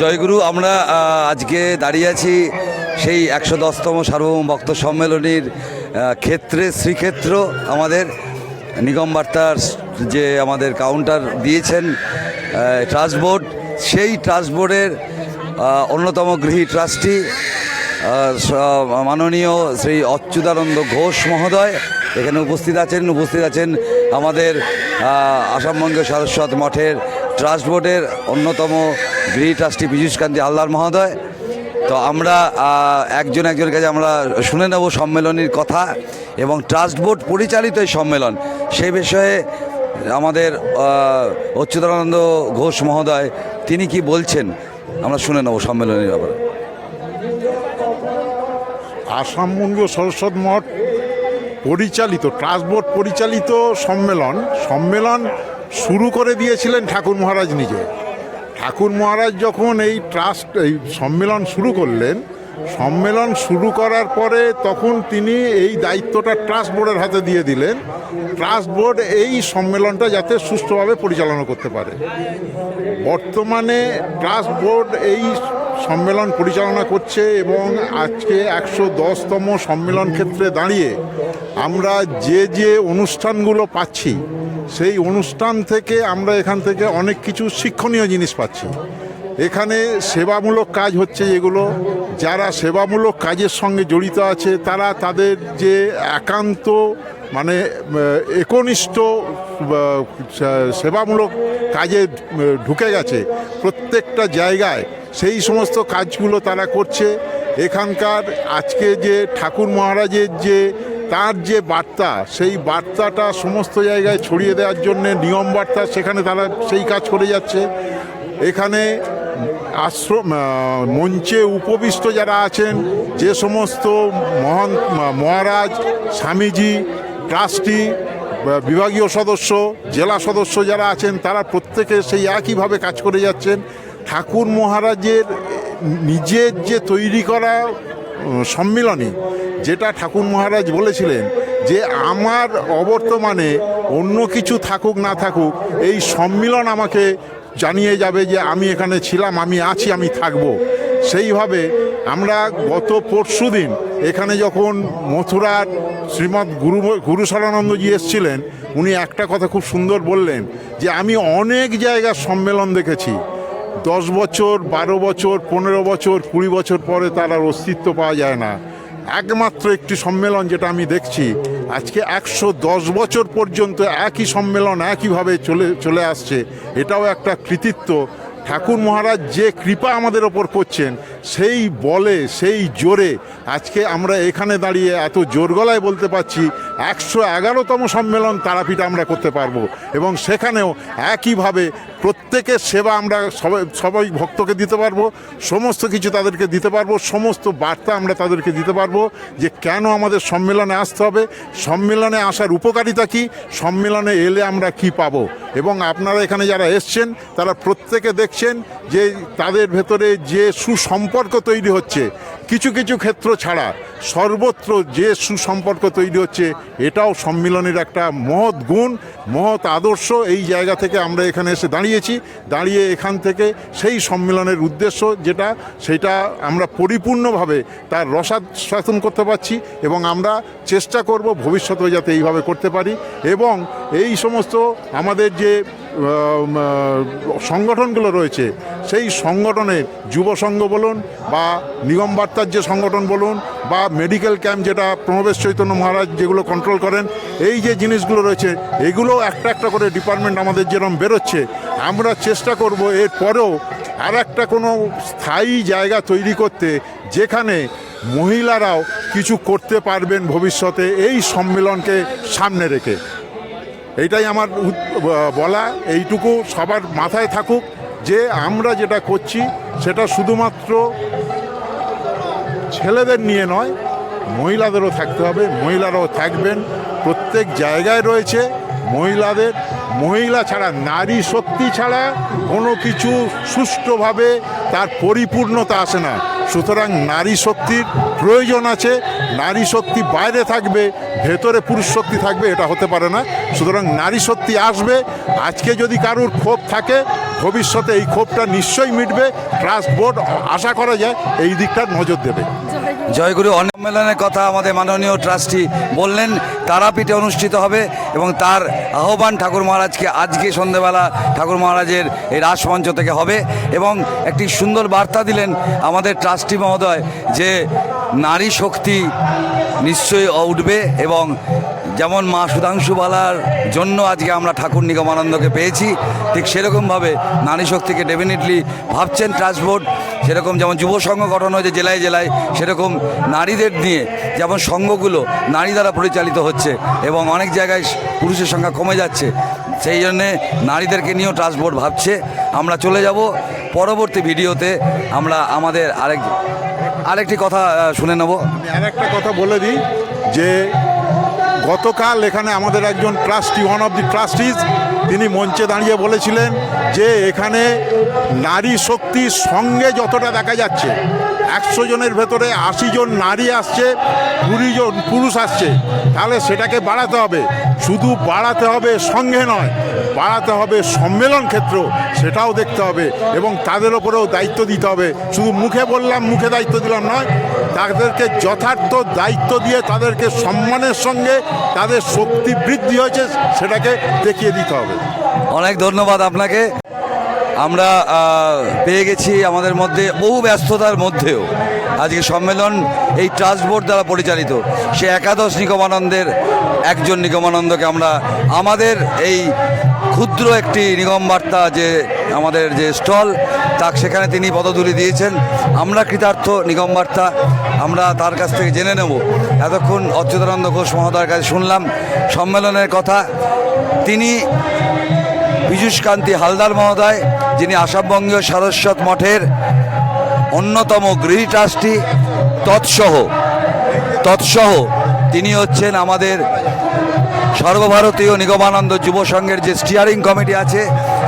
জয়গুরু, আমরা আজকে দাঁড়িয়ে আছি সেই একশো দশতম সার্বভৌম ভক্ত সম্মেলনীর ক্ষেত্রে, শ্রীক্ষেত্র আমাদের নিগম বার্তার যে আমাদের কাউন্টার দিয়েছেন ট্রাস্ট বোর্ড। সেই ট্রাস্ট বোর্ডের অন্যতম গৃহী ট্রাস্টি মাননীয় শ্রী অচ্যুতানন্দ ঘোষ মহোদয় এখানে উপস্থিত আছেন। উপস্থিত আছেন আমাদের আসামবঙ্গ সারস্বত মঠের ট্রাস্ট বোর্ডের অন্যতম গৃহী ট্রাস্টি পীযূষ কান্তি হালদার মহোদয়। তো আমরা একজন একজনের কাছে আমরা শুনে নেব সম্মেলনের কথা এবং ট্রাস্ট বোর্ড পরিচালিত এই সম্মেলন। সেই বিষয়ে আমাদের অচ্যুতানন্দ ঘোষ মহোদয়, তিনি কি বলছেন? আমরা শুনে নেব সম্মেলনের ব্যাপারে। আসাম আসামবঙ্গ সরস্বত মঠ পরিচালিত ট্রাস্ট বোর্ড পরিচালিত সম্মেলন সম্মেলন শুরু করে দিয়েছিলেন ঠাকুর মহারাজ নিজে। ঠাকুর মহারাজ যখন এই ট্রাস্ট, এই সম্মেলন শুরু করলেন, সম্মেলন শুরু করার পরে তখন তিনি এই দায়িত্বটা ট্রাস্ট বোর্ডের হাতে দিয়ে দিলেন। ট্রাস্ট বোর্ড এই সম্মেলনটা যাতে সুষ্ঠুভাবে পরিচালনা করতে পারে। বর্তমানে ট্রাস্ট বোর্ড এই সম্মেলন পরিচালনা করছে এবং আজকে একশো দশতম সম্মেলন ক্ষেত্রে দাঁড়িয়ে আমরা যে যে অনুষ্ঠানগুলো পাচ্ছি, সেই অনুষ্ঠান থেকে আমরা এখান থেকে অনেক কিছু শিক্ষণীয় জিনিস পাচ্ছি। এখানে সেবামূলক কাজ হচ্ছে যেগুলো যারা সেবামূলক কাজের সঙ্গে জড়িত আছে, তারা তাদের যে একান্ত মানে একনিষ্ঠ সেবামূলক কাজে ঢুকে গেছে। প্রত্যেকটা জায়গায় সেই সমস্ত কাজগুলো তারা করছে। এখানকার আজকে যে ঠাকুর মহারাজের যে, তার যে বার্তা, সেই বার্তাটা সমস্ত জায়গায় ছড়িয়ে দেওয়ার জন্যে নিয়ম বার্তা সেখানে তারা সেই কাজ করে যাচ্ছে। এখানে আশ্রম মঞ্চে উপবিষ্ট যারা আছেন, যে সমস্ত মহান, মহারাজ, স্বামীজি, ট্রাস্টি বিভাগীয় সদস্য, জেলা সদস্য যারা আছেন, তারা প্রত্যেকে সেই একইভাবে কাজ করে যাচ্ছেন। ঠাকুর মহারাজের নিজের যে তৈরি করা সম্মিলনী, যেটা ঠাকুর মহারাজ বলেছিলেন যে আমার অবর্তমানে অন্য কিছু থাকুক, না থাকুক, এই সম্মিলন আমাকে জানিয়ে যাবে যে আমি এখানে ছিলাম, আমি আছি, আমি থাকব। সেইভাবে আমরা গত পরশু দিন এখানে যখন মথুরার শ্রীমৎ গুরু গুরু সরানন্দজি এসছিলেন, উনি একটা কথা খুব সুন্দর বললেন যে আমি অনেক জায়গার সম্মেলন দেখেছি। দশ বছর, বারো বছর, পনেরো বছর, কুড়ি বছর পরে তার আর অস্তিত্ব পাওয়া যায় না। একমাত্র একটি সম্মেলন যেটা আমি দেখছি, আজকে একশো দশ বছর পর্যন্ত একই সম্মেলন একইভাবে চলে চলে আসছে। এটাও একটা কৃতিত্ব। ঠাকুর মহারাজ যে কৃপা আমাদের ওপর করছেন সেই বলে, সেই জোরে আজকে আমরা এখানে দাঁড়িয়ে এত জোর গলায় বলতে পারছি, একশো এগারোতম সম্মেলন তারাপীঠ আমরা করতে পারব। এবং সেখানেও একইভাবে প্রত্যেকের সেবা আমরা সবাই সবাই ভক্তকে দিতে পারব, সমস্ত কিছু তাদেরকে দিতে পারব, সমস্ত বার্তা আমরা তাদেরকে দিতে পারব যে কেন আমাদের সম্মেলনে আসতে হবে, সম্মেলনে আসার উপকারিতা কি, সম্মেলনে এলে আমরা কি পাবো? এবং আপনারা এখানে যারা এসছেন, তারা প্রত্যেকে দেখছেন যে তাদের ভেতরে যে সুসম্পর্ক তৈরি হচ্ছে। কিছু কিছু ক্ষেত্র ছাড়া সর্বত্র যে সুসম্পর্ক তৈরি হচ্ছে, এটাও সম্মিলনের একটা মহৎ গুণ, মহৎ আদর্শ। এই জায়গা থেকে আমরা এখানে এসে দাঁড়িয়েছি। দাঁড়িয়ে এখান থেকে সেই সম্মেলনের উদ্দেশ্য যেটা, সেটা আমরা পরিপূর্ণভাবে তার রসাদ শাসন করতে পারছি এবং আমরা চেষ্টা করব ভবিষ্যতেও যাতে এইভাবে করতে পারি। এবং এই সমস্ত আমাদের যে সংগঠনগুলো রয়েছে, সেই সংগঠনের যুব সংঘ বলুন বা নিগম বার্তার যে সংগঠন বলুন বা মেডিকেল ক্যাম্প যেটা প্রণবেশ চৈতন্য মহারাজ যেগুলো কন্ট্রোল করেন, এই যে জিনিসগুলো রয়েছে, এগুলো একটা একটা করে ডিপার্টমেন্ট আমাদের যেরকম বেরোচ্ছে, আমরা চেষ্টা করব এর পরেও আর একটা কোনো স্থায়ী জায়গা তৈরি করতে, যেখানে মহিলারাও কিছু করতে পারবেন ভবিষ্যতে, এই সম্মেলনকে সামনে রেখে। এটাই আমার বলা, এইটুকু সবার মাথায় থাকুক যে আমরা যেটা করছি, সেটা শুধুমাত্র ছেলেদের নিয়ে নয়, মহিলাদেরও থাকতে হবে, মহিলারাও থাকবেন। প্রত্যেক জায়গায় রয়েছে মহিলাদের, মহিলা ছাড়া, নারী শক্তি ছাড়া কোনো কিছু সুষ্ঠুভাবে তার পরিপূর্ণতা আসে না। সুতরাং নারী শক্তির প্রয়োজন আছে, নারী শক্তি বাইরে থাকবে, ভেতরে পুরুষ শক্তি থাকবে, এটা হতে পারে না। সুতরাং নারী শক্তি আসবে, আজকে যদি কারুর ক্ষোভ থাকে, ভবিষ্যতে এই ক্ষোভটা নিশ্চয়ই মিটবে। ট্রাস্ট বোর্ড আশা করা যায় এই দিকটা নজর দেবে। জয়গুরু অন্ন কথা আমাদের মাননীয় ট্রাস্টি বললেন, তারাপীঠে অনুষ্ঠিত হবে এবং তার আহ্বান ঠাকুর মহারাজকে আজকে সন্ধেবেলা ঠাকুর মহারাজের এই রাসমঞ্চ থেকে হবে এবং একটি সুন্দর বার্তা দিলেন আমাদের ট্রাস্টি মহোদয় যে নারী শক্তি নিশ্চয়ই উঠবে এবং যেমন মা সুধাংশু বালার জন্য আজকে আমরা ঠাকুর নিগমানন্দকে পেয়েছি, ঠিক সেরকমভাবে নারী শক্তিকে ডেফিনেটলি ভাবছেন ট্রাস্ট বোর্ড সেরকম যেমন যুব সংঘ গঠন হয়েছে জেলায় জেলায়, সেরকম নারীদের নিয়ে যেমন সংঘগুলো নারী দ্বারা পরিচালিত হচ্ছে এবং অনেক জায়গায় পুরুষের সংখ্যা কমে যাচ্ছে, সেই জন্যে নারীদেরকে নিয়েও ট্রাস্ট বোর্ড ভাবছে। আমরা চলে যাব, পরবর্তী ভিডিওতে আমরা আমাদের আরেক, আরেকটি কথা শুনে নেব। আমি আর একটা কথা বলে দিই যে গতকাল এখানে আমাদের একজন trustee one of the trustees তিনি মঞ্চে দাঁড়িয়ে বলেছিলেন যে এখানে নারী শক্তির সঙ্গে যতটা দেখা যাচ্ছে, একশো জনের ভেতরে আশি জন নারী আসছে, কুড়ি জন পুরুষ আসছে, তাহলে সেটাকে বাড়াতে হবে। শুধু বাড়াতে হবে সঙ্গে নয় বাড়াতে হবে সম্মেলন ক্ষেত্র, সেটাও দেখতে হবে এবং তাদের ওপরেও দায়িত্ব দিতে হবে। শুধু মুখে বললাম, মুখে দায়িত্ব দিলাম নয়, তাদেরকে যথার্থ দায়িত্ব দিয়ে তাদেরকে সম্মানের সঙ্গে তাদের শক্তি বৃদ্ধি হয়েছে, সেটাকে দেখিয়ে দিতে হবে। অনেক ধন্যবাদ আপনাকে। আমরা পেয়ে গেছি আমাদের মধ্যে বহু ব্যস্ততার মধ্যেও। আজকে সম্মেলন এই ট্রাস্ট বোর্ড দ্বারা পরিচালিত। সে একাদশ নিগমানন্দের, একজন নিগমানন্দকে আমরা, আমাদের এই ক্ষুদ্র একটি নিগম বার্তা যে আমাদের যে স্টল তা সেখানে তিনি পদধূলি দিয়েছেন। আমরা কৃতার্থ নিগম বার্তা আমরা তার কাছ থেকে জেনে নেব। এতক্ষণ অচ্যুতানন্দ ঘোষ মহোদয়ের কাছে শুনলাম সম্মেলনের কথা। তিনি পীযূষকান্তি হালদার মহোদয় যিনি আসামবঙ্গীয় সারস্বত মঠের অন্যতম গৃহী ট্রাস্টি তৎসহ তৎসহ তিনি হচ্ছেন আমাদের সর্বভারতীয় নিগমানন্দ যুব সংঘের যে স্টিয়ারিং কমিটি আছে,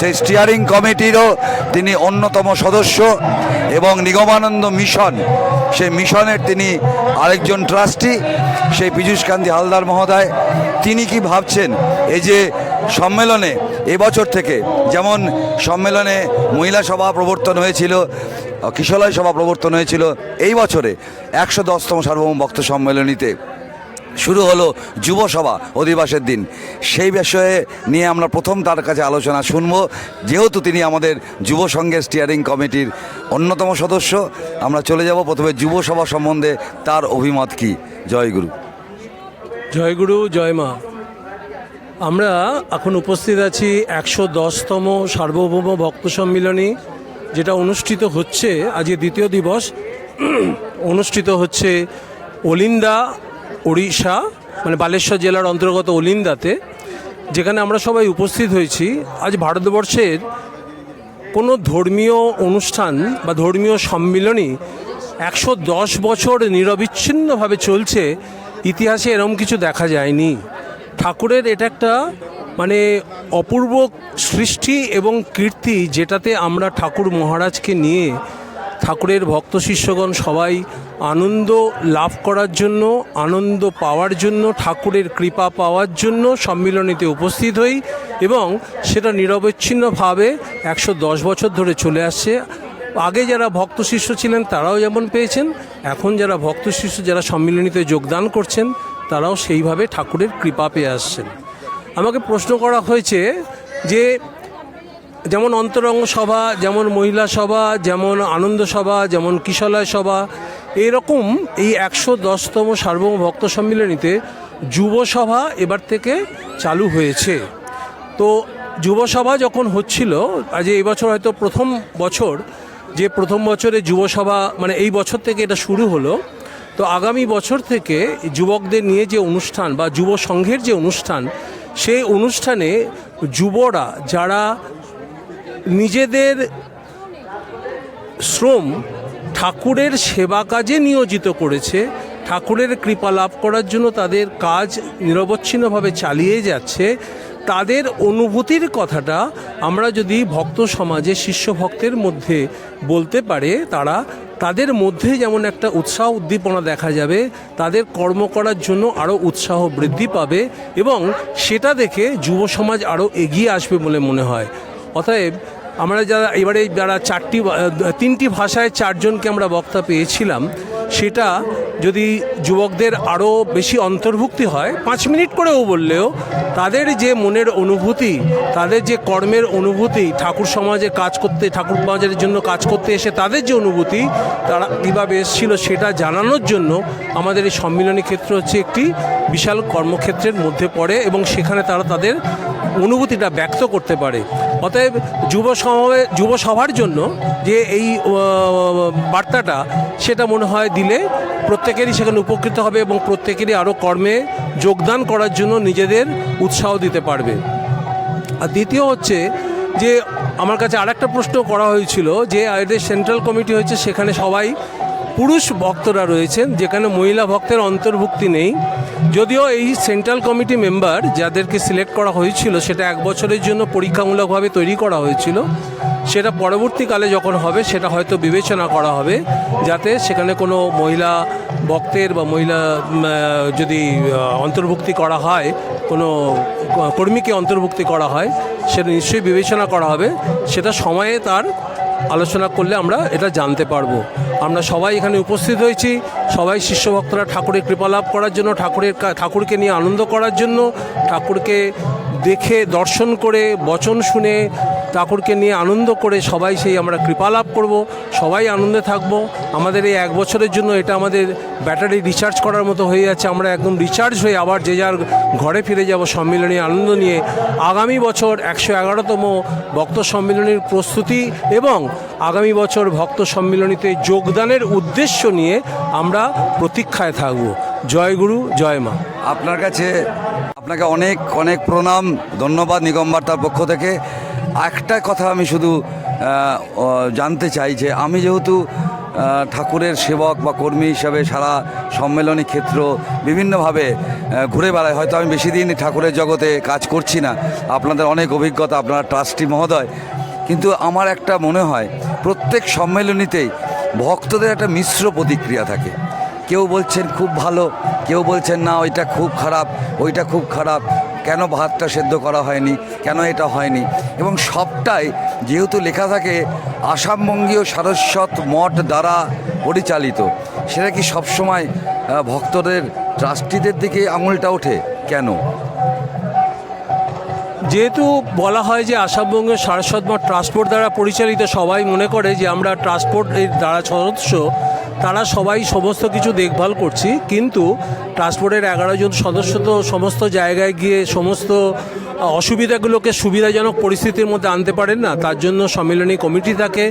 সেই স্টিয়ারিং কমিটিরও তিনি অন্যতম সদস্য এবং নিগমানন্দ মিশন, সেই মিশনের তিনি আরেকজন ট্রাস্টি, সেই পীযূষকান্তি হালদার মহোদয়। তিনি কি ভাবছেন, এই যে সম্মেলনে এবছর থেকে যেমন সম্মেলনে মহিলা সভা প্রবর্তন হয়েছিল কিশলয় সভা প্রবর্তন হয়েছিল, এই বছরে একশো দশতম সার্বভৌম ভক্ত সম্মেলনীতে শুরু হলো যুব সভা, অধিবাসের দিন। সেই বিষয়ে নিয়ে আমরা প্রথম তার কাছে আলোচনা শুনব। যেহেতু তিনি আমাদের যুব সংঘের স্টিয়ারিং কমিটির অন্যতম সদস্য, আমরা চলে যাব প্রথমে যুব সভা সম্বন্ধে তার অভিমত কি? জয়গুরু জয়গুরু জয় মা। আমরা এখন উপস্থিত আছি একশো দশতম সার্বভৌম ভক্ত সম্মিলনী, যেটা অনুষ্ঠিত হচ্ছে আজকে দ্বিতীয় দিবস, অনুষ্ঠিত হচ্ছে ওলিন্দা ওড়িশা মানে বালেশ্বর জেলার অন্তর্গত ওলিন্দাতে যেখানে আমরা সবাই উপস্থিত হয়েছি। আজ ভারতবর্ষের কোনো ধর্মীয় অনুষ্ঠান বা ধর্মীয় সম্মিলনী একশো দশ বছর নিরবিচ্ছিন্নভাবে চলছে, ইতিহাসে এরম কিছু দেখা যায়নি। ঠাকুরের এটা একটা মানে অপূর্ব সৃষ্টি এবং কীর্তি যেটাতে আমরা ঠাকুর মহারাজকে নিয়ে ঠাকুরের ভক্ত শিষ্যগণ সবাই আনন্দ লাভ করার জন্য, আনন্দ পাওয়ার জন্য, ঠাকুরের কৃপা পাওয়ার জন্য সম্মিলনীতে উপস্থিত হই এবং সেটা নিরবচ্ছিন্নভাবে একশো দশ বছর ধরে চলে আসছে। আগে যারা ভক্ত শিষ্য ছিলেন তারাও যেমন পেয়েছেন, এখন যারা ভক্ত শিষ্য, যারা সম্মিলনীতে যোগদান করছেন তারাও সেইভাবে ঠাকুরের কৃপা পেয়ে আসছেন। আমাকে প্রশ্ন করা হয়েছে যে, যেমন অন্তরঙ্গ সভা, যেমন মহিলা সভা, যেমন আনন্দ সভা, যেমন কিশলয় সভা, এরকম এই একশো দশতম সার্বভৌম ভক্ত সম্মিলনীতে যুব সভা এবার থেকে চালু হয়েছে। তো যুব সভা যখন হচ্ছিল, আজ এই বছর হয়তো প্রথম বছর, যে প্রথম বছরে যুব সভা মানে এই বছর থেকে এটা শুরু হলো তো আগামী বছর থেকে যুবকদের নিয়ে যে অনুষ্ঠান বা যুব সংঘের যে অনুষ্ঠান, সেই অনুষ্ঠানে যুবরা যারা নিজেদের শ্রম ঠাকুরের সেবা কাজে নিয়োজিত করেছে, ঠাকুরের কৃপা লাভ করার জন্য তাদের কাজ নিরবচ্ছিন্নভাবে চালিয়ে যাচ্ছে তাদের অনুভূতির কথাটা আমরা যদি ভক্ত সমাজে শিষ্য ভক্তের মধ্যে বলতে পারে, তারা তাদের মধ্যে যেমন একটা উৎসাহ উদ্দীপনা দেখা যাবে, তাদের কর্ম করার জন্য আরও উৎসাহ বৃদ্ধি পাবে এবং সেটা দেখে যুব সমাজ আরও এগিয়ে আসবে বলে মনে হয়। অতএব আমরা যারা, এবারে যারা চারটি তিনটি ভাষায় চারজনকে আমরা বক্তা পেয়েছিলাম সেটা যদি যুবকদের আরও বেশি অন্তর্ভুক্তি হয়, পাঁচ মিনিট করেও বললেও তাদের যে মনের অনুভূতি, তাদের যে কর্মের অনুভূতি, ঠাকুর সমাজে কাজ করতে, ঠাকুর সমাজের জন্য কাজ করতে এসে তাদের যে অনুভূতি, তারা কীভাবে এসেছিল সেটা জানানোর জন্য আমাদের এই সম্মিলনী ক্ষেত্র হচ্ছে একটি বিশাল কর্মক্ষেত্রের মধ্যে পড়ে এবং সেখানে তারা তাদের অনুভূতিটা ব্যক্ত করতে পারে। অতএব যুব সমাবে, যুব সভার জন্য যে এই বার্তাটা, সেটা মনে হয় দিলে প্রত্যেকেরই সেখানে উপকৃত হবে এবং প্রত্যেকেরই আরও কর্মে যোগদান করার জন্য নিজেদের উৎসাহ দিতে পারবে। আর দ্বিতীয় হচ্ছে যে, আমার কাছে আরেকটা প্রশ্ন করা হয়েছিল যে এদের সেন্ট্রাল কমিটি হয়েছে সেখানে সবাই পুরুষ ভক্তরা রয়েছেন, যেখানে মহিলা ভক্তের অন্তর্ভুক্তি নেই। যদিও এই সেন্ট্রাল কমিটি মেম্বার যাদেরকে সিলেক্ট করা হয়েছিল, সেটা এক বছরের জন্য পরীক্ষামূলকভাবে তৈরি করা হয়েছিল। সেটা পরবর্তীকালে যখন হবে, সেটা হয়তো বিবেচনা করা হবে, যাতে সেখানে কোনো মহিলা ভক্তের বা মহিলা যদি অন্তর্ভুক্তি করা হয়, কোনো কর্মীকে অন্তর্ভুক্তি করা হয়, সেটা নিশ্চয়ই বিবেচনা করা হবে। সেটা সময়ে তার আলোচনা করলে আমরা এটা জানতে পারব। আমরা সবাই এখানে উপস্থিত হয়েছি, সবাই শিষ্য ভক্তরা ঠাকুরের কৃপা লাভ করার জন্য, ঠাকুরের ঠাকুরকে নিয়ে আনন্দ করার জন্য, ঠাকুরকে দেখে, দর্শন করে, বচন শুনে ঠাকুরকে নিয়ে আনন্দ করে সবাই সেই আমরা কৃপা লাভ করব, সবাই আনন্দে থাকব। আমাদের এই এক বছরের জন্য এটা আমাদের ব্যাটারি রিচার্জ করার মতো হয়ে যাচ্ছে। আমরা একদম রিচার্জ হয়ে আবার যে যার ঘরে ফিরে যাব সম্মিলনী আনন্দ নিয়ে। আগামী বছর একশো এগারোতম ভক্ত সম্মিলনীর প্রস্তুতি এবং আগামী বছর ভক্ত সম্মিলনীতে যোগদানের উদ্দেশ্য নিয়ে আমরা প্রতীক্ষায় থাকব। জয় গুরু, জয় মা। আপনার কাছে আপনাকে অনেক অনেক প্রণাম, ধন্যবাদ নিগম বার্তার পক্ষ থেকে। একটা কথা আমি শুধু জানতে চাই যে আমি যেহেতু ঠাকুরের সেবক বা কর্মী হিসাবে সারা সম্মেলনী ক্ষেত্র বিভিন্নভাবে ঘুরে বেড়ায় হয়তো আমি বেশি দিন ঠাকুরের জগতে কাজ করছি না। আপনাদের অনেক অভিজ্ঞতা, আপনারা ট্রাস্টি মহোদয়। কিন্তু আমার একটা মনে হয়, প্রত্যেক সম্মেলনীতেই ভক্তদের একটা মিশ্র প্রতিক্রিয়া থাকে। কেউ বলছেন খুব ভালো, কেউ বলছেন না, ওইটা খুব খারাপ, ওইটা খুব খারাপ। কেন ভাতটা সেদ্ধ করা হয়নি? কেন এটা হয়নি? এবং সবটাই যেহেতু লেখা থাকে, আসামবঙ্গীয় সারস্বত মঠ দ্বারা পরিচালিত। সেটা কি সবসময় ভক্তদের, ট্রাস্টিদের দিকে আঙুলটা ওঠে? কেন? যেহেতু বলা হয় যে আসামবঙ্গের সারস্বত মঠ ট্রান্সপোর্ট দ্বারা পরিচালিত, সবাই মনে করে যে আমরা ট্রান্সপোর্ট এর দ্বারা সদস্য। তারা সবাই সমস্ত কিছু দেখভাল করছি, কিন্তু ট্রান্সপোর্টের এগারো জন সদস্য তো সমস্ত জায়গায় গিয়ে সমস্ত অসুবিধাগুলোকে সুবিধাজনক পরিস্থিতির মধ্যে আনতে পারেন না। তার জন্য সম্মেলনী কমিটি থাকে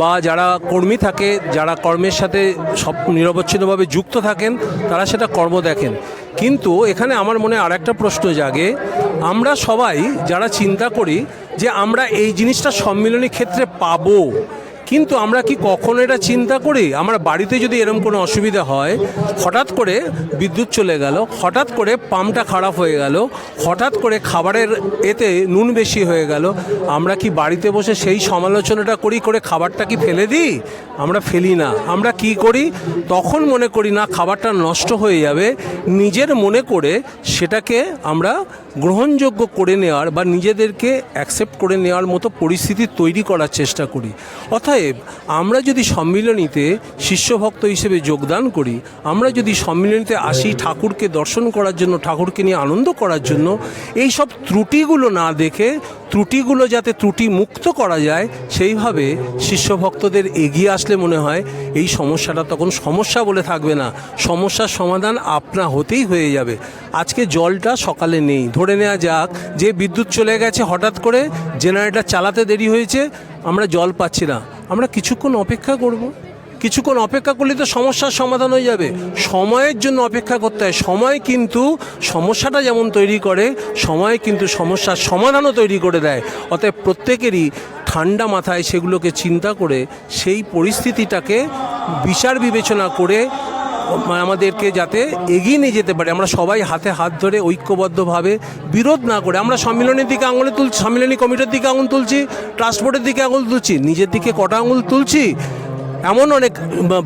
বা যারা কর্মী থাকে, যারা কর্মের সাথে সব নিরবচ্ছিন্নভাবে যুক্ত থাকেন, তারা সেটা কর্ম দেখেন। কিন্তু এখানে আমার মনে আর একটা প্রশ্ন জাগে, আমরা সবাই যারা চিন্তা করি যে আমরা এই জিনিসটা সম্মিলনী ক্ষেত্রে পাবো কিন্তু আমরা কি কখনো এটা চিন্তা করি? আমরা বাড়িতে যদি এরকম কোনো অসুবিধা হয়, হঠাৎ করে বিদ্যুৎ চলে গেল, হঠাৎ করে পাম্পটা খারাপ হয়ে গেল, হঠাৎ করে খাবারের এতে নুন বেশি হয়ে গেল, আমরা কি বাড়িতে বসে সেই সমালোচনাটা করি, করে খাবারটা কি ফেলে দিই? আমরা ফেলি না। আমরা কি করি? তখন মনে করি, না, খাবারটা নষ্ট হয়ে যাবে। নিজের মনে করে সেটাকে আমরা গ্রহণযোগ্য করে নেওয়ার বা নিজেদেরকে অ্যাকসেপ্ট করে নেওয়ার মতো পরিস্থিতি তৈরি করার চেষ্টা করি। অতএব আমরা যদি সম্মিলনীতে শিষ্যভক্ত হিসেবে যোগদান করি, আমরা যদি সম্মিলনীতে আসি ঠাকুরকে দর্শন করার জন্য, ঠাকুরকে নিয়ে আনন্দ করার জন্য এই সব ত্রুটিগুলো না দেখে, ত্রুটিগুলো যাতে ত্রুটি মুক্ত করা যায়, সেইভাবে শিষ্যভক্তদের এগিয়ে আসলে মনে হয়, এই সমস্যাটা তখন সমস্যা বলে থাকবে না। সমস্যার সমাধান আপনা হতেই হয়ে যাবে। আজকে জলটা সকালে নেই। ধরে নেওয়া যাক, যে বিদ্যুৎ চলে গেছে হঠাৎ করে, জেনারেটর চালাতে দেরি হয়েছে আমরা জল পাচ্ছি না। আমরা কিছুক্ষণ অপেক্ষা করব। কিছুক্ষণ অপেক্ষা করলে তো সমস্যার সমাধান হয়ে যাবে। সময়ের জন্য অপেক্ষা করতে হয়। সময় কিন্তু সমস্যাটা যেমন তৈরি করে, সময় কিন্তু সমস্যার সমাধানও তৈরি করে দেয়। অতএব প্রত্যেকেরই ঠান্ডা মাথায় সেগুলোকে চিন্তা করে সেই পরিস্থিতিটাকে বিচার বিবেচনা করে আমাদেরকে যাতে এগিয়ে নিয়ে যেতে পারে। আমরা সবাই হাতে হাত ধরে ঐক্যবদ্ধভাবে বিরোধ না করে, আমরা সম্মিলনের দিকে আঙুলে তুলছি সম্মিলনী কমিটির দিকে আঙুল তুলছি ট্রান্সপোর্টের দিকে আঙুল তুলছি, নিজের দিকে কটা আঙুল তুলছি, এমন অনেক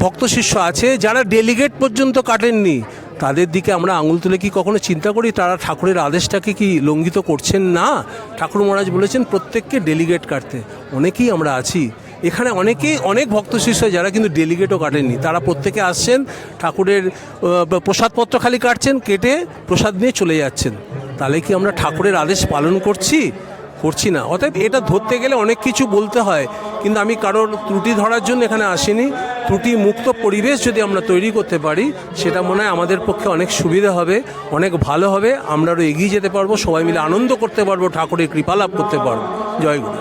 ভক্ত শিষ্য আছে যারা ডেলিগেট পর্যন্ত কাটেননি। তাদের দিকে আমরা আঙুল তুলে কি কখনো চিন্তা করি? তারা ঠাকুরের আদেশটাকে কি লঙ্ঘিত করছেন না? ঠাকুর মহারাজ বলেছেন, প্রত্যেককে ডেলিগেট কাটতে। অনেকেই আমরা আছি। এখানে অনেকেই, অনেক ভক্ত শিষ্য যারা কিন্তু ডেলিগেটও কাটেননি। তারা প্রত্যেকে আসছেন, ঠাকুরের প্রসাদপত্র খালি কাটছেন, কেটে প্রসাদ নিয়ে চলে যাচ্ছেন। তাহলে কি আমরা ঠাকুরের আদেশ পালন করছি? করছি না। অতএব এটা ধরতে গেলে অনেক কিছু বলতে হয়, কিন্তু আমি কারোর ত্রুটি ধরার জন্য এখানে আসিনি। ত্রুটি মুক্ত পরিবেশ যদি আমরা তৈরি করতে পারি, সেটা মনে হয় আমাদের পক্ষে অনেক সুবিধা হবে, অনেক ভালো হবে। আমরা আরও এগিয়ে যেতে পারব, সবাই মিলে আনন্দ করতে পারব, ঠাকুরের কৃপা লাভ করতে পারব। জয় গুরু।